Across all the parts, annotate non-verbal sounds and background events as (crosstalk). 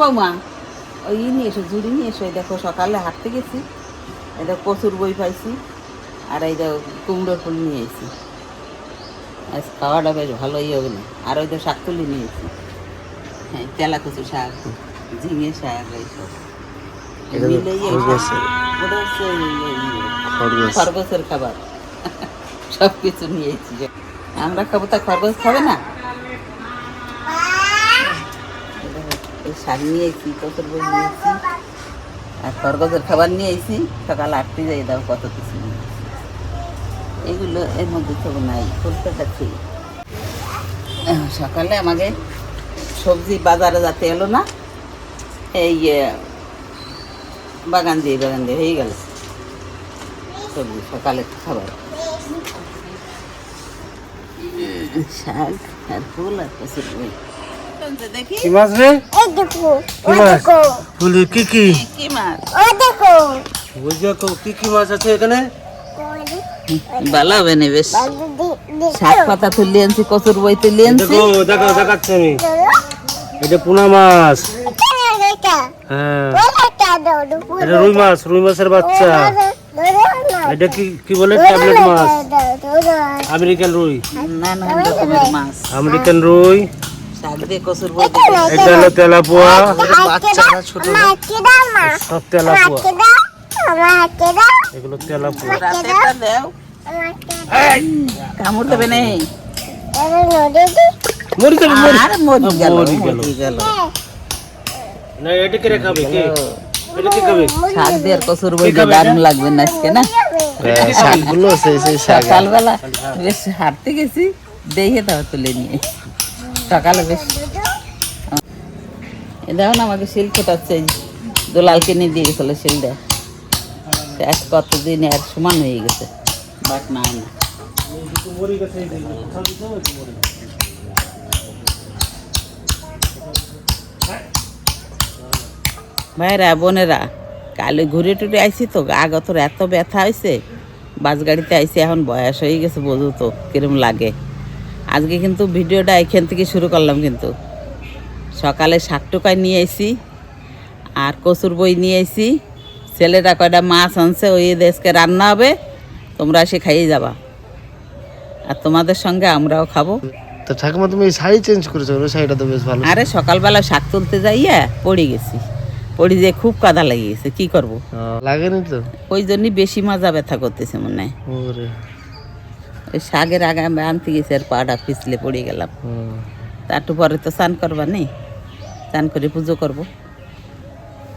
বৌমা ওই নিয়ে এসো ঝুড়ি নিয়ে এসো দেখো সকালে হাঁটতে গেছি দেখো কচুর বই পাইছি আর এই দেখো কুমড়োর ফুল নিয়ে এসেছি। আজ খাওয়াটা বেশ ভালোই হবে না আর ওই তো শাক তুলি নিয়েছি হ্যাঁ তেলা কচু শাক ঝিঙে শাক এইসব এটা খরগোশ। খরগোশের খাবার। সব কিছু নিয়েছি আমরা খাব তা খরগোশ খাবে না? শাক নিয়েছি কচুর বই নিয়েছি আর খরগোশের খাবার নিয়ে এসেছি সকাল আটটি যাই দাও কত কিছু নিয়ে এগুলো এর মধ্যে তো নাই ছিল সকালে আমাকে সবজি বাজারে যাতে এলো না, এই বাগান দিয়ে বাগান দিয়ে, হয়ে গেল। সবজি সকালে খাবার। শাক আর ফুল আর কচুর বই দেখি কি মাছ রে এই দেখো কি মাছ ফুল কি কি কি মাছ ও দেখো ওই যে কি কি মাছ আছে এখানে ভালো হবে না বেশ শাক পাতা তুলে আনছি কচুর বই তুলে আনছি দেখো দেখো দেখাচ্ছি আমি এটা পোনা মাছ। হ্যাঁ। এটা রুই মাছ রুই মাছের বাচ্চা। এটা কি কি বলে ট্যাবলেট মাছ আমেরিকান রুই আমেরিকান রুই এটা না, হলো তেলাপোয়া। বাচ্চারা ছোট। সব তেলাপোয়া। এগুলো তেলাপোয়া। কামড় দেবে দি। মরি গেল মরি গেল। মরি গেল। না এটা কে খাবে কে? এটা কে খাবে? শাক দিয়ে আর বই দারুণ লাগবে না আজকে না? শাকগুলো সেই সেই সকালবেলা বেশ হাঁটতে গেছি দেখে তাও তুলে নিয়ে। সকালে বেশ। এ না, আমাকে শিল ফোটাচ্ছে দোলাল কিনে দিয়ে গেছিল শিলটা আজ কতদিন আর সমান হয়ে গেছে, বাট না না। ভাইরা বোনেরা, কালে ঘুরে টুরে আইছি তো, গা গতর এত ব্যথা হয়েছে বাস গাড়িতে আইছি, এখন বয়স হয়ে গেছে, বোঝো তো, কিরম লাগে। আজকে কিন্তু ভিডিওটা এখান থেকে শুরু করলাম কিন্তু। সকালে শাক টোকায় নিয়ে আইছি আর কচুর বই নিয়ে আইছি। ছেলেটা কয়টা মাছ আনছে ওই দেশকে রান্না হবে তোমরা এসে খাইয়ে যাবা। আর তোমাদের সঙ্গে আমরাও খাব। তো ঠাকুমা তুমি শাড়ি চেঞ্জ করেছ ওই শাড়িটা তো বেশ ভালো আরে সকালবেলা শাক তুলতে যাইয়া পড়ে গেছি। পড়ে যে খুব কাদা লেগে গেছে কি করব। লাগেনি তো? ওই জন্যই বেশি মাজা ব্যথা করতেছে মনে হয়। শাকের আগে আমি আনতে গেছি আর পাটা পিছলে পড়ে গেলাম। তারটু পরে তো স্নান করবা নেই? স্নান করে পুজো করব।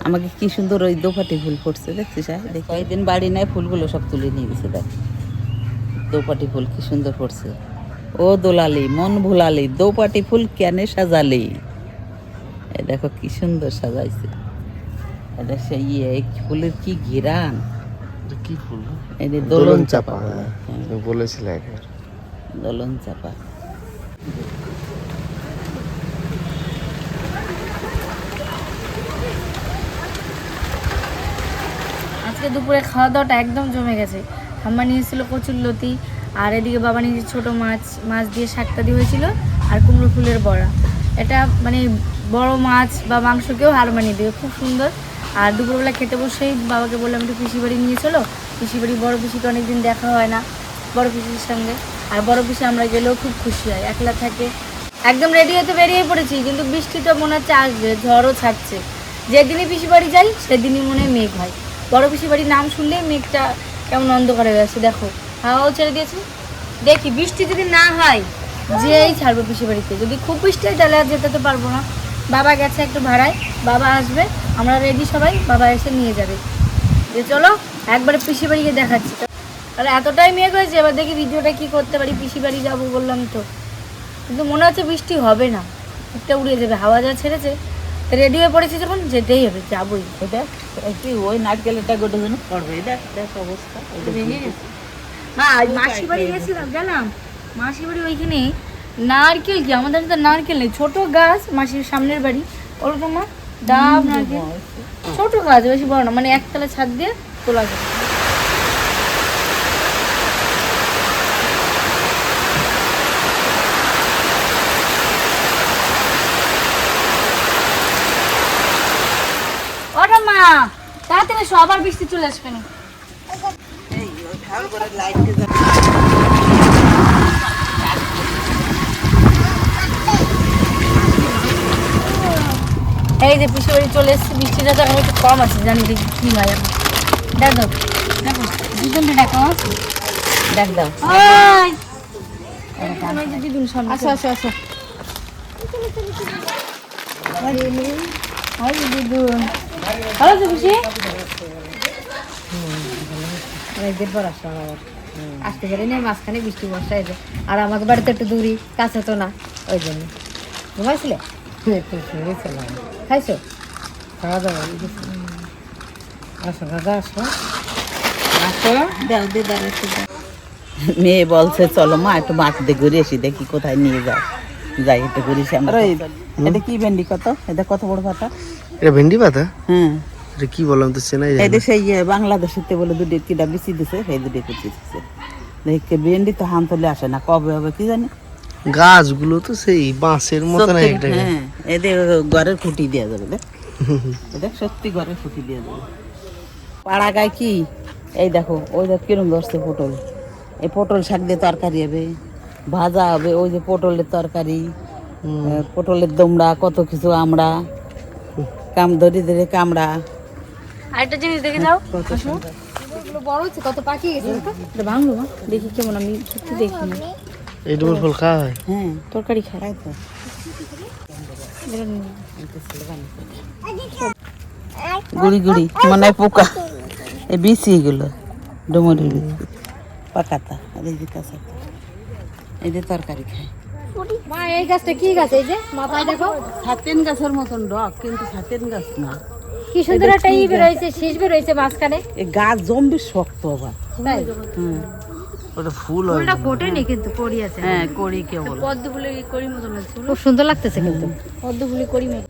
আমাকে কি সুন্দর ওই দোপাটি ফুল ফুটছে, দেখছিস হ্যাঁ? দেখি। কয়েকদিন বাড়ি নেয় ফুলগুলো সব তুলে নিয়ে গেছে দেখ। দোপাটি ফুল কি সুন্দর ফুটছে। ও দোলালি, মন ভুলালি, দোপাটি ফুল কেনে সাজালি। দেখো কি সুন্দর সাজাইছে। এটা সেই ইয়ে ফুলের কি ঘিরান। কি ফুল? এই দোলন চাপা হ্যাঁ হ্যাঁ, তুমি বলেছিলে একবার দোলন চাপা। আজকে দুপুরে খাওয়া দাওয়াটা একদম জমে গেছে। ঠাম্মা নিয়েছিল কচুর লতি আর এদিকে বাবা নিয়েছে ছোটো মাছ মাছ দিয়ে শাকটা দিয়ে হয়েছিল আর কুমড়ো ফুলের বড়া। এটা মানে বড় মাছ বা মাংসকেও হার মানিয়ে দেবে খুব সুন্দর। আর দুপুরবেলা খেতে বসেই বাবাকে বললাম, একটু পিসি বাড়ি নিয়ে চলো। পিসি বাড়ি বড় পিসিকে অনেকদিন দেখা হয় না, বড় পিসির সঙ্গে। আর বড় পিসি আমরা গেলেও খুব খুশি হয়, একলা থাকে। একদম রেডি হতে বেরিয়ে পড়েছি, কিন্তু বৃষ্টিটা মনে হচ্ছে আসবে, ঝড়ও ছাড়ছে। যেদিনই পিসি বাড়ি যাই, সেদিনই মনে হয় মেঘ হয়। বড় পিসি বাড়ির নাম শুনলেই মেঘটা কেমন অন্ধকার হয়ে গেছে দেখো। হাওয়াও ছেড়ে দিয়েছে। দেখি, বৃষ্টি যদি না হয়, যেই ছাড়বো পিসি বাড়িতে। যদি খুব বৃষ্টি হয়, তাহলে আর যেতে তো পারব না। বাবা গেছে একটু ভাড়ায়, বাবা আসবে। আমরা রেডি সবাই বাবা এসে নিয়ে যাবে। যে চলো একবারে পিসি বাড়িকে দেখাচ্ছি। তাহলে এতটাই মেঘ হয়েছে এবার দেখি ভিডিওটা কি করতে পারি পিসি বাড়ি যাব বললাম তো। কিন্তু মনে হচ্ছে বৃষ্টি হবে না। একটা উড়িয়ে যাবে হাওয়া যা ছেড়েছে। রেডি হয়ে পড়েছি যখন যেতেই হবে যাবোই। দেখ কি ওই নারকেলটা গোটা যেন পড়বে দেখ দেখ অবস্থা। এই হ্যাঁ মাসি বাড়ি গেছিলাম জানাম মাসি বাড়ি ওইখানে নারকেল কি? আমাদের তো নারকেল নেই ছোট গাছ মাসির সামনের বাড়ি। ওরকম মা। ডাব নারকেল ছোট গাছ বেশি বড় না মানে একতলা ছাদ দিয়ে তোলা যায়। তাড়াতাড়ি সবার বৃষ্টি চলে আসবে না। এই যে পিছু বাড়ি চলে এসছে বৃষ্টিটা তো এখন একটু কম আছে জানি দেখি কি হয় এখন। দেখো দেখো দুজনকে ডাকো দেখ দাও। ওই! ওই যে দিদুন সামনে আসো আসো আসো। দিদুন ভালো তো খুশি অনেকদিন পর আসলাম আবার। আসতে পারি না মাঝখানে বৃষ্টি বর্ষা এসে আর আমাকে বাড়িতে একটু দূরি কাছে তো না ওই জন্য। ঘুমাইছিলে? একটু শুয়েছিলাম খাইছো? খাওয়া দাওয়া আসো দাদা আসো। আসো। দাও দিদা মেয়ে বলছে চলো মা একটু মাঠ দিয়ে ঘুরে আসি দেখি কোথায় নিয়ে যাও যাই একটু ঘুরে আসি আমরা। এটা কি ভেন্ডি কত? এটা কত বড় পাতা? এটা ভেন্ডি পাতা? হ্যাঁ। এটা কি বললাম তো চেনাই যায় এটা সেই ইয়ে, বাংলাদেশেতে বলে দুটো কিটা বিচি দিছে সেই দুটো কুচি দিছে। দেখে ভেন্ডি তো হান তুলে আসে না কবে হবে কি জানি? গাছগুলো তো সেই বাঁশের মতো না একটা হ্যাঁ এদের ঘরের খুঁটি দেওয়া যাবে দেখ। এটা সত্যি ঘরের খুঁটি দেওয়া যাবে। পাড়া গায়ে কি? এই দেখো ওই দেখ কিরম ধরছে পটল। এই পটল শাক দিয়ে তরকারি হবে ভাজা হবে ওই যে পটলের তরকারি পটলের দমড়া কত কিছু আমরা কাম ধরে ধরে কামড়া। আরেকটা জিনিস দেখে যাও আসো। বড় হচ্ছে কত পাকিয়ে গেছে এটা ভাঙলো দেখি কেমন আমি সত্যি দেখি। না এই ডুমুর ফল খাওয়া হয়? হ্যাঁ তরকারি তাই তো। গুড়ি গুড়ি মানে পোকা। এই বিচি এগুলো ডুমুরির পাকাতা আর এই যে কাঁচাতা এই যে তরকারি খায়। মা এই গাছটা কি গাছ? এই যে মাথায় দেখো। গাছের মতন ডক কিন্তু ছাতেন গাছ না। কি সুন্দর একটা ই বেরোয়েছে শীষ বেরোয়েছে মাঝখানে। গাছ জম্বি শক্ত আবার। তাই? হুম। ওটা ফুল ফুলটা ফোটেনি কিন্তু করি আছে। হ্যাঁ করি কেবল পদ্ম ফুলের করি লাগছে খুব সুন্দর লাগতেছে কিন্তু। পদ্ম করি মতো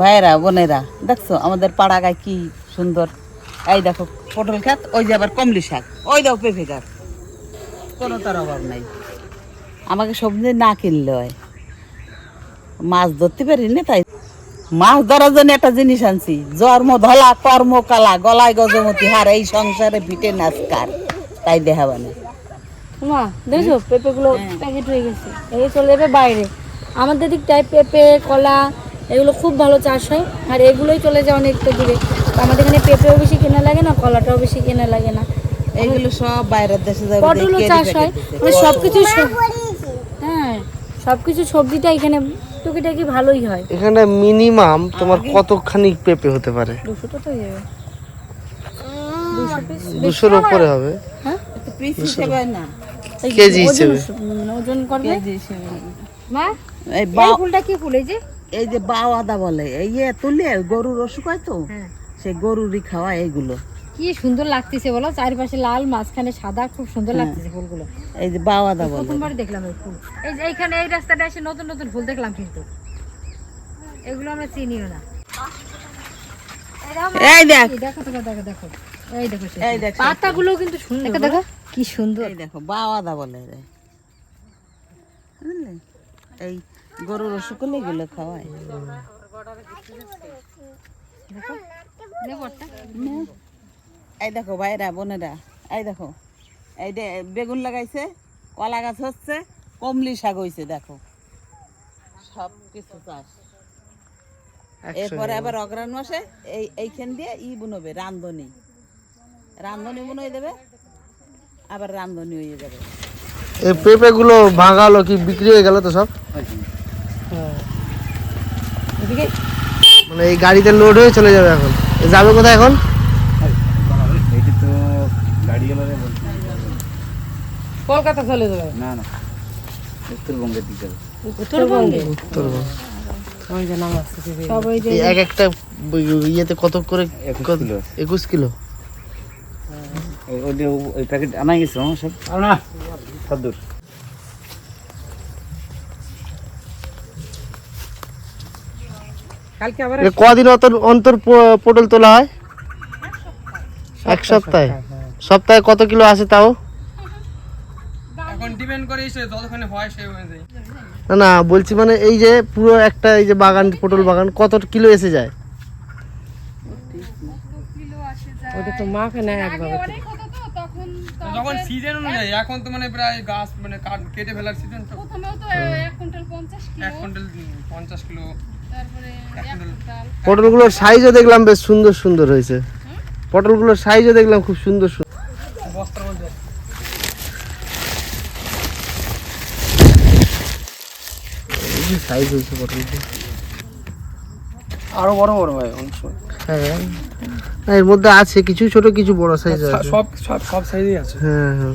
ভাইরা বোনেরা দেখছ আমাদের পাড়া গায়ে কি সুন্দর। এই দেখো পটল খাত ওই যে আবার কমলি শাক। ওই দাও পেঁপে গাছ। কোনো তার অভাব নাই। আমাকে সবজি না কিনলে হয়। মাছ ধরতে পারি না তাই। মাছ ধরার জন্য একটা জিনিস আনছি জন্ম ধলা কর্ম কালা গলায় গজমতি হার এই সংসারে পিঠে নাচকার তাই দেখাবানে মা দেখছ পেঁপে প্যাকেট হয়ে গেছে। এই চলে যাবে বাইরে। আমাদের দিকটায় পেঁপে কলা এগুলো খুব ভালো চাষ হয়। আর এগুলোই চলে যায় অনেকটা দূরে। আমাদের এখানে পেঁপেও বেশি কেনা লাগে না কলাটাও বেশি কেনা লাগে না। এইগুলো সব বাইরের দেশে যাবে পটলও চাষ হয়। মানে সবকিছু সবকিছু সবজিটা এখানে টুকিটাকি ভালোই হয়। এখানে মিনিমাম তোমার কতখানি পেঁপে হতে পারে? দুশোটা তো হয়ে যাবে। দুশোর উপরে হবে। হ্যাঁ? পিস হিসেবে না। এই কেজি হিসেবে। ওজন করবে? মা এই ফুলটা কি ফুল এই যে? এই যে বাও আদা বলে এই ইয়ে তুলে গরুর অসুখ হয় তো? হ্যাঁ। সেই গরুরই খাওয়া এইগুলো। কি সুন্দর লাগতেছে বলো? চারিপাশে লাল মাঝখানে সাদা খুব সুন্দর লাগতেছে ফুলগুলো। এই যে বাও আদা প্রথমবার দেখলাম এই ফুল। এই যে এইখানে এই রাস্তাটা এসে নতুন নতুন ফুল দেখলাম কিন্তু। এগুলো আমরা চিনিও না। এই দেখ। দেখো দেখো দেখো দেখো। এই দেখো এই দেখ। পাতাগুলো কিন্তু সুন্দর দেখো দেখো। কি সুন্দর। এই দেখো বাও আদা বলে রে। এই গরুর হলে এগুলো খাওয়ায়। দেখো। একটা। এই দেখো ভাইরা বোনেরা এই দেখো। এই বেগুন লাগাইছে কলা গাছ হচ্ছে কমলি শাক হয়েছে দেখো। সব কিছু চাষ এরপরে আবার অগ্রাণ মাসে এই এইখান দিয়ে ই বুনবে রান্ধনি। রান্ধনি বুনই দেবে আবার রান্ধনি হয়ে যাবে। এই পেঁপে গুলো ভাঙালো কি বিক্রি হয়ে গেল তো সব? মানে এই গাড়িতে লোড হয়ে চলে যাবে এখন। যাবে কোথায় এখন? কলকাতা চলে যাবে? না না। উত্তরবঙ্গের দিকে যাবে। উত্তরবঙ্গে? উত্তরবঙ্গ। ওই যে এই এক একটা ইয়েতে কত করে একুশ কিলো। একুশ কিলো? ওই- ওই প্যাকেট আনাই গেছে সব না। সব দূর। কালকে আবার এ কদিন অন্তর পটল তোলা হয়? এক সপ্তাহে। সপ্তাহে কত কিলো আসে তাও? ডিপেন্ড করে সে যতক্ষণে হয় সেই অনুযায়ী। না না বলছি মানে এই যে পুরো একটা এই যে বাগান পটল বাগান কত কিলো এসে যায়? যখন সিজন অনুযায়ী এখন তো মানে প্রায় গাছ মানে কাট- কেটে ফেলার সিজন তো। Quintal kilo. কুইন্টাল পটলগুলোর সাইজও দেখলাম বেশ সুন্দর সুন্দর হয়েছে। পটলগুলোর সাইজও দেখলাম খুব সুন্দর সুন্দর বস্তার মধ্যে সাইজ হয়েছে পটলগুলো আরও বড় বড় হয় অনেক সময় হ্যাঁ। এর মধ্যে আছে কিছু ছোট কিছু বড় সাইজ আছে। সব সব সব সাইজেই আছে? হ্যাঁ হ্যাঁ।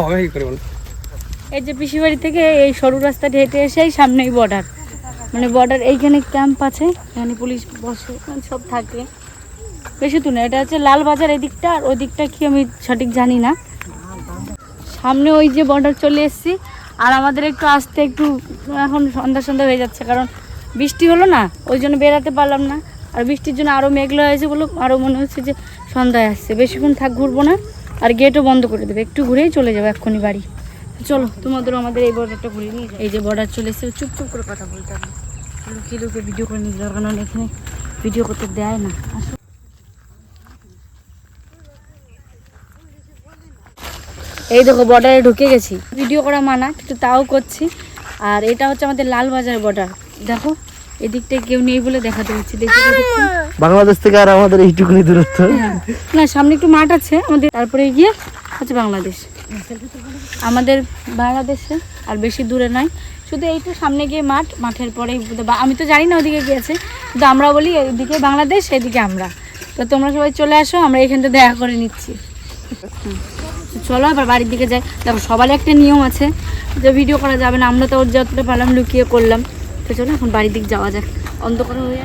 হবে কি করে বল? এই যে পিসি বাড়ি থেকে এই সরু রাস্তাটা হেঁটে এসেই সামনেই বর্ডার মানে বর্ডার এইখানে ক্যাম্প আছে এখানে পুলিশ বসে মানে সব থাকে। বেশি তো না এটা হচ্ছে লাল বাজার এদিকটা আর ওই দিকটা কি আমি সঠিক জানি না। সামনে ওই যে বর্ডার চলে এসেছি আর আমাদের একটু আসতে একটু, এখন সন্ধ্যা সন্ধ্যা হয়ে যাচ্ছে, কারণ বৃষ্টি হলো না, ওই জন্য বেরাতে পারলাম না। আর বৃষ্টির জন্য আরও মেঘলা হয়েছে বলে আরও মনে হচ্ছে যে সন্ধ্যায় আসছে। বেশিক্ষণ থাক, ঘুরবো না, আর গেটও বন্ধ করে দেবে। একটু ঘুরেই চলে যাব এক্ষুনি বাড়ি। চলো, তোমাদেরও আমাদের এই বর্ডারটা ঘুরে নিয়ে এই যে বর্ডার চলে এসে চুপ চুপ করে কথা বলতে হবে। লুকিয়ে লুকিয়ে ভিডিও করে নিয়ে যাও, কারণ এখানে ভিডিও করতে দেয় না। এই দেখো বর্ডারে ঢুকে গেছি। ভিডিও করা মানা কিন্তু তাও করছি। আর এটা হচ্ছে আমাদের লালবাজার বর্ডার দেখো এদিকটায় কেউ নেই বলে দেখাতে হচ্ছে বাংলাদেশ থেকে আর আমাদের এইটুকুনি দূরত্ব। হ্যাঁ। না সামনে একটু মাঠ আছে আমাদের তারপরে গিয়ে হচ্ছে বাংলাদেশ। আমাদের বাংলাদেশে আর বেশি দূরে নয়। শুধু এইটু সামনে গিয়ে মাঠ মাঠের পরেই বা- আমি তো জানি না ওদিকে গিয়েছে কিন্তু আমরা বলি এদিকে বাংলাদেশ এদিকে আমরা। তো তোমরা সবাই চলে আসো আমরা এখান থেকে দেখা করে নিচ্ছি। তো চলো আবার বাড়ির দিকে যাই। দেখো সবারই একটা নিয়ম আছে যে ভিডিও করা যাবে না। আমরা তো ওর যতটা পারলাম লুকিয়ে করলাম। তো চলো এখন বাড়ির দিক যাওয়া যাক। অন্ধকার হয়ে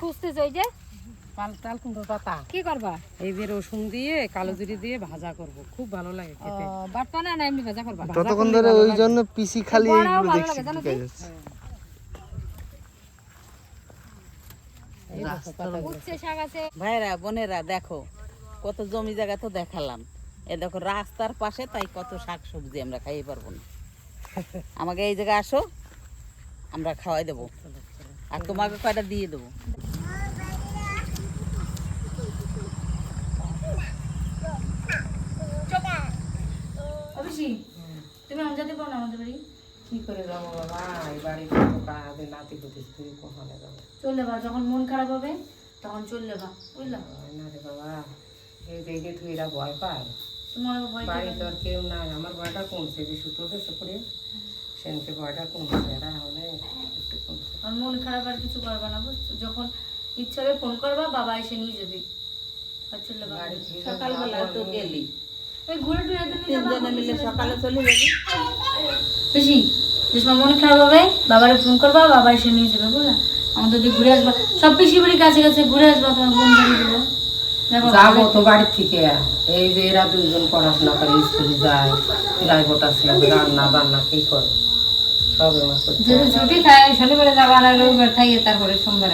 খুঁজতেছ ওই যে? পাতা। কি করবা? এই যে রসুন দিয়ে কালো জিরে দিয়ে ভাজা করব। খুব ভালো লাগে খেতে। বাটপা না না এমনি ভাজা করবা। ততক্ষণ ধরে ওই জন্য পিসি খালি এইগুলো দেখছি লাগে, জানো ঢুকে যাচ্ছে উচ্ছে শাক আছে ভাইরা বোনেরা দেখো কত জমি জায়গা তো দেখালাম। এ দেখো রাস্তার পাশে তাই কত শাক সবজি আমরা খাইয়ে পারব না। (laughs) আমাকে এই জায়গায় আসো আমরা খাওয়াই দেবো। আর তোমাকে কয়টা দিয়ে দেবো? তুমি আমজাতে পাও না আমাদের বাড়ি? কি করে যাব বাবা? এই বাড়ি কাজে নাতি পুতি তুই কোথায় যাব চললে বা যখন মন খারাপ হবে তখন চললে বা বুঝলা? না রে বাবা এই দেখে তুই এরা ভয় পায়। তোমার ভয় বাড়ি তো আর কেউ নাই আমার ভয়টা কমছে যে সুতো বেসে পড়ে সেনকে ভয়টা কমছে এরা হলে একটু কমছে। আর মন খারাপ আর কিছু করবা না বুঝছ? যখন ইচ্ছা হবে ফোন করবা বাবা এসে নিয়ে যাবে। আর বাড়ি সকালবেলা তো গেলি। তিনজনে মিলে সকালে চলে যাবি। বেশি যে মন খারাপ হবে? বাবারে ফোন করবা বাবা এসে নিয়ে যাবে বুঝলা? আমাদের দিকে ঘুরে আসবা। সব পিসি বাড়ি কাছে কাছে ঘুরে আসবা তোমার বোন বাড়ি দেবো যাব তো বাড়ির থেকে। এই যে এরা দুজন পড়াশোনা করে স্কুলে যায় প্রাইভেট আছে রান্না বান্না কি করে। যদি ছুটি থাকে শনিবারে যাবা না রবিবার থাকে তারপরে সোমবার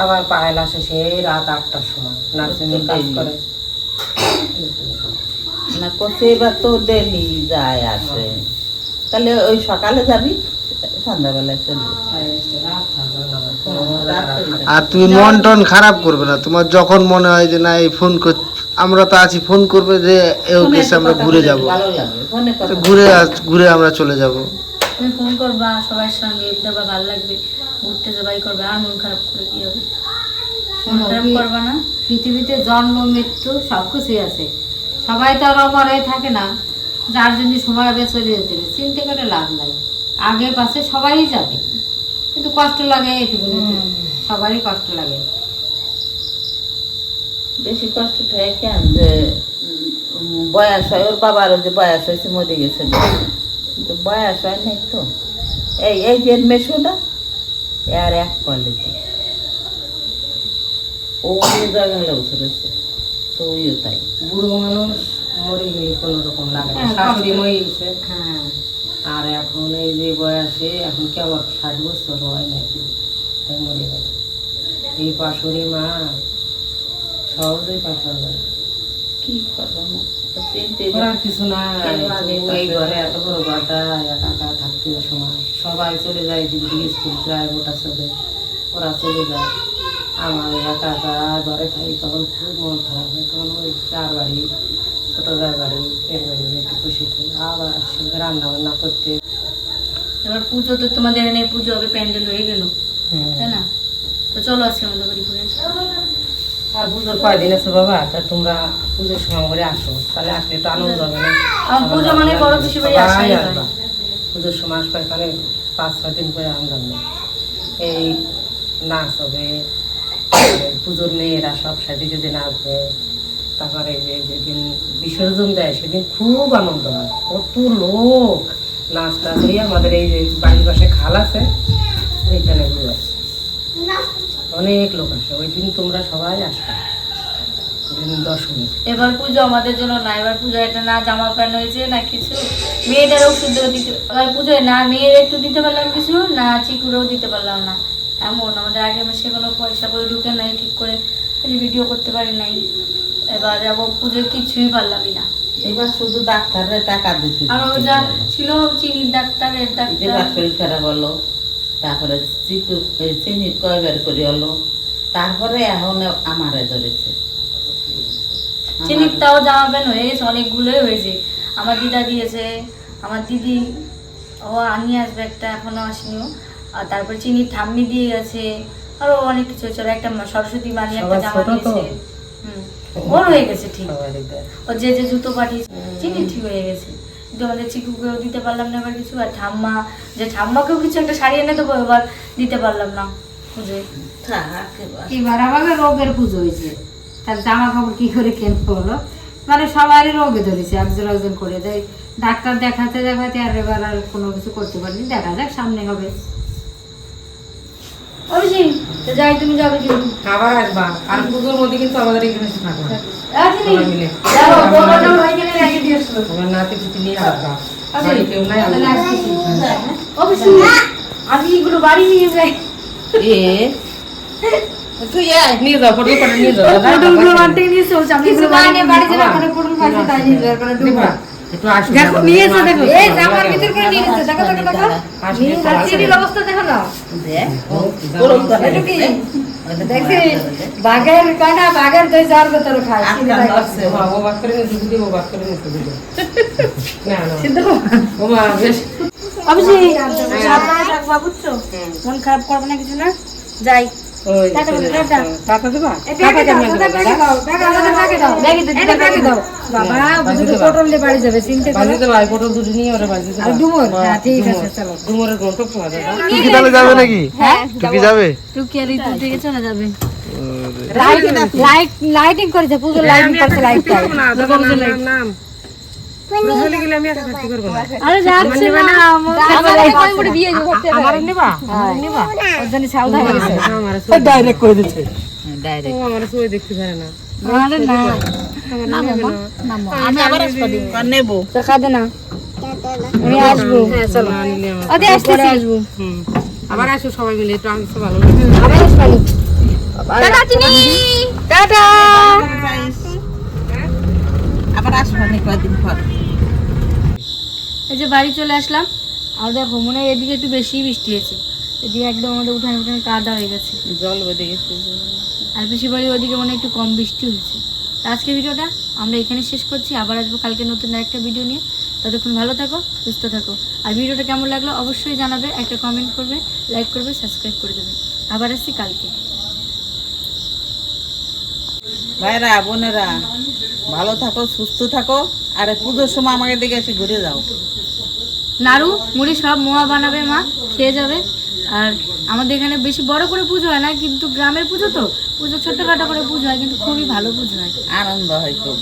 আবার পায়েল আসে সেই রাত আটটার সময় নার্সিংয়ের কাজ করে। না করছে এবার তো ডেলি যায় আসে তাহলে ওই সকালে যাবি সন্ধ্যাবেলায়। আর তুমি মন টন খারাপ করবে না তোমার যখন মনে হয় যে না এই ফোন কর আমরা তো আছি ফোন করবে যে এও গেছে আমরা ঘুরে যাব। ঘুরে ঘুরে আমরা চলে যাব। তুমি ফোন করবা সবার সঙ্গে দেবা ভালো লাগবে ঘুরতে যাবাই করবে আর মন খারাপ করে কি হবে? মন খারাপ করবা না? পৃথিবীতে জন্ম মৃত্যু সব কিছুই আছে। সবাই তো আর অমর হয়ে থাকে না। যার জন্য সময় হবে চলে যেতে হবে চিন্তা করে লাভ নাই। আগে পাশে সবাই যাবে। কিন্তু কষ্ট লাগে এইটুকু সবারই কষ্ট লাগে। বেশি কষ্ট থাকে কেন? যে বয়স হয় ওর বাবারও যে বয়স হয়েছে মরে গেছে। কিন্তু বয়স হয় নাই তো। এই এই যে মেশোটা এর এক কোয়ালিটি। ও বছর হয়েছে তো ওইও তাই বুড়ো মানুষ মরে গেলে কোনো রকম লাগে না। শাশুড়ি মরে গেছে হ্যাঁ। আর এখন এই যে বয়সে এখন কি ষাট বছর হয় নাকি? তাই মরে গেল। এই পাশরি মা সহজেই পাশা যায় কি করব কিছু না এই ঘরে এত বড় ঘরটা একা একা থাকতে সময়। সবাই চলে যায় স্কুল প্রাইভেট চলে ওরা চলে যায়। আমার একা একা ঘরে থাকি তখন খুব মন খারাপ হয়। তখন ওই চার বাড়ি ছোটো যার বাড়ি এর বাড়ি একটু খুশি থাকি। আবার আসে রান্না বান্না করতে। এবার পুজো তো তোমাদের এখানে পুজো হবে প্যান্ডেল হয়ে গেল। তাই না? তো চলো আজকে আমাদের বাড়ি ঘুরে আর পুজোর কয়দিন আছে বাবা তা তোমরা পুজোর সময় করে আসো। তাহলে আসলে একটু আনন্দ হবে না? পুজো মানে বড় বাড়ি হয়। আসবা। পুজোর সময় আসবে এখানে পাঁচ ছয় দিন করে আমরা এই নাচ হবে পুজোর মেয়েরা সব সাথে যদি নাচবে তারপরে যে যেদিন বিসর্জন দেয়, সেদিন খুব আনন্দ হয়। কত লোক নাচ টাচ হয়ে আমাদের এই বাড়ির পাশে খাল আছে, ওইখানে ঘুরে আছে অনেক লোক আসে। ওই দিন তোমরা সবাই আসবে। দশমী। এবার পুজো আমাদের জন্য না, এবার পুজো এটা না জামা প্যান্ট হয়েছে না কিছু। মেয়েটার ওষুধ দিতে এবার পুজোয় না, মেয়ের একটু দিতে পারলাম কিছু, না চিকুরেও দিতে পারলাম না। এমন আমাদের আগে মাসে কোনো পয়সা করে ঢুকে নাই ঠিক করে ভিডিও করতে পারি নাই। এবার যাব পুজোয় কিছুই পারলামই না। এবার শুধু ডাক্তারের টাকা দিতে আর ও যা ছিল চিনির ডাক্তার এর ডাক্তার। এবার শরীর খারাপ হলো তারপরে চিকু এই চিনির কয়বার করে হলো। তারপরে এখন আমারে ধরেছে। চিনির তাও জামা প্যান্ট হয়ে গেছে অনেকগুলোই হয়েছে। আমার দিদা দিয়েছে আমার দিদি ও আনিয়ে আসবে একটা এখনও আসেনিও। আর তারপরে চিনির ঠাম্মি দিয়ে গেছে আরও অনেক কিছু হয়েছে। একটা সরস্বতী মানি একটা জামা দিয়েছে। হুম ওর হয়ে গেছে ঠিক। ও যে যে জুতো পাঠিয়েছে চিনি ঠিক হয়ে গেছে। কিন্তু আমাদের চিকুকেও দিতে পারলাম না এবার কিছু আর ঠাম্মা যে ঠাম্মাকেও কিছু একটা শাড়ি এনে দেবো এবার দিতে পারলাম না পুজোয়। এবার। আমাদের রোগের পুজো হয়েছে। তার জামা কাপড় কি করে কেন হলো মানে সবারই রোগে ধরেছে একজন একজন করে দেয়। ডাক্তার দেখাতে দেখাতে আর এবার আর কোনো কিছু করতে পারিনি। দেখা যাক সামনে হবে। অবশ্যই তো যাই তুমি যাবে কি আবার আসবা আর পুজোর মধ্যে কিন্তু আমাদের এখানে কেউ নাই তাহলে আসবা। আসতেছি। অবশ্যই আমি এগুলো বাড়ি নিয়ে যাই। তুই নিয়ে যাও নিয়ে যাও। নিয়ে এসে আমি বাড়ি পটল পাইছে তাই নিয়ে একটু আসো দেখো নিয়ে এসে দেখো। এই জামার ভিতর করে নিয়ে গেছে দেখো দেখো দেখো। আসলে একটু আর আসো। চিনির অবস্থা দেখো না। দেখ গরম করে এটা কি? ওটা দেখছি দেখছি বাঘের কাটা বাঘের দই যাওয়ার ভেতরে খায় চিনি আটকান হ্যাঁ, ও বাদ করে নিতে দিদি, ও বাদ করে নিতে দিদি। না, না। ও মা, বেশ। অবশ্যই সাবধানে থাকবা বুঝছ? মন খারাপ করবে না কিছু না? যাই। ডুমুর? হ্যাঁ, হ্যাঁ, লাইট লাইটিং করেছে পুজোর লাইটিং করেছে লাইট ডাইরেক্ট করে দিচ্ছে। ডাইরেক্ট আমার সবাই দেখতে পারে না। আরে না। আমি আবার আসব নেব। টাকা দে না। আমি আসব। হ্যাঁ চলো ওদের আসতেছি। আসব। হুম। আবার আসো সবাই মিলে একটু আমি ভালো আবার আসব। Tata tata. আবার আসব নি কয়দিন পর। এই যে বাড়ি চলে আসলাম। আর দেখো মনে হয় এদিকে একটু বেশি বৃষ্টি হয়েছে। এদিকে একদম আমাদের উঠানে উঠানে কাদা হয়ে গেছে। জল বেঁধে গেছে। আর বেশি বাড়ি ওদিকে মনে একটু কম বৃষ্টি হয়েছে। তো আজকে ভিডিওটা আমরা এখানে শেষ করছি। আবার আসব কালকে নতুন একটা ভিডিও নিয়ে। ততক্ষণ ভালো থাকো সুস্থ থাকো। আর ভিডিওটা কেমন লাগল অবশ্যই জানাবে একটা কমেন্ট করবে লাইক করবে সাবস্ক্রাইব করে দেবে। আবার আসছি কালকে। ভাইরা বোনেরা। ভালো থাকো সুস্থ থাকো আর পুজোর সময় আমাকে দেখে এসে ঘুরে যাও। নাড়ু মুড়ি সব মোয়া বানাবে মা খেয়ে যাবে। আর আমাদের এখানে বেশি বড় করে পুজো হয় না কিন্তু গ্রামের পুজো তো পুজো ছোটখাটো করে পুজো হয় কিন্তু খুবই ভালো পুজো হয়। আনন্দ হয় খুব।